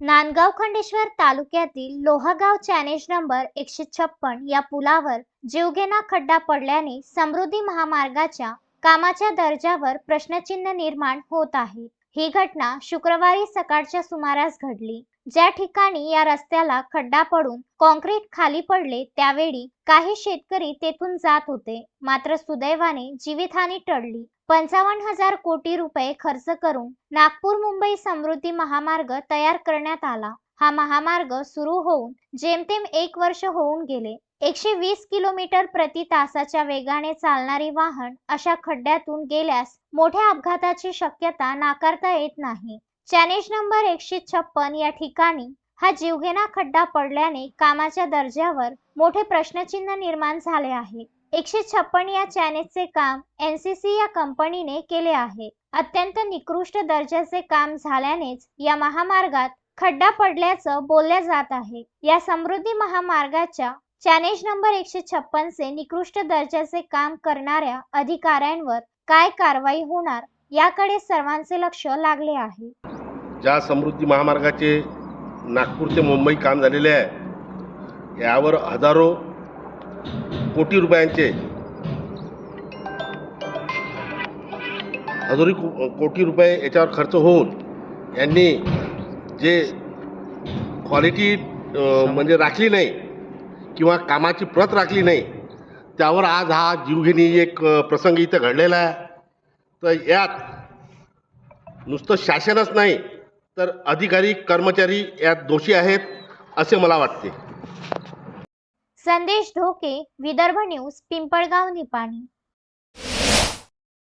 नांदगाव खंडेश्वर तालुक्यातील लोहागाव चॅनेज नंबर एकशे छप्पन या पुलावर जीवघेणा खड्डा पडल्याने समृद्धी महामार्गाच्या कामाच्या दर्जावर प्रश्नचिन्ह निर्माण होत आहे. ही घटना शुक्रवारी सकाळच्या सुमारास घडली. ज्या ठिकाणी या रस्त्याला खड्डा पडून कॉन्क्रीट खाली पडले त्यावेळी काही शेतकरी तेथून जात होते. मात्र सुदैवाने जीवितहानी टळली. पंचावन्न हजार कोटी रुपये खर्च करून नागपूर मुंबई समृद्धी महामार्ग तयार करण्यात आला. हा महामार्ग सुरू होऊन जेमतेम एक वर्ष होऊन गेले. एकशे वीस किलोमीटर प्रति तासाच्या वेगाने चालणारी वाहन अशा खड्ड्यातून गेल्यास मोठ्या अपघाताची शक्यता नाकारता येत नाही. चॅनेज नंबर एकशे छप्पन या ठिकाणी हा जीवघेणा खड्डा पडल्याने कामाच्या दर्जावर मोठे प्रश्नचिन्ह निर्माण झाले आहे. एकशे छप्पन या चॅनेजचे काम एनसीसी या कंपनीने केले आहे. अत्यंत निकृष्ट दर्जाचे काम झाल्यानेच या महामार्गात खड्डा पडल्याचं बोलल्या जात आहे. या समृद्धी महामार्गाच्या चॅनेज नंबर एकशे छप्पनचे निकृष्ट दर्जाचे काम करणाऱ्या अधिकाऱ्यांवर काय कारवाई होणार याकडे सर्वांचे लक्ष लागले आहे. ज्या समृद्धी महामार्गाचे नागपूर ते मुंबई काम झालेले आहे यावर हजारो कोटी रुपयांचे हजारो कोटी रुपये याच्यावर खर्च होऊन यांनी जे क्वालिटी म्हणजे राखली नाही किंवा कामाची प्रत राखली नाही त्यावर आज हा जीवघेणी एक प्रसंग इथं घडलेला आहे. तर यात नुसतं शासनच नाही तर अधिकारी कर्मचारी यात दोषी आहेत असे मला वाटते. संदेश ढोके विदर्भ न्यूज पिंपळगाव निपाणी.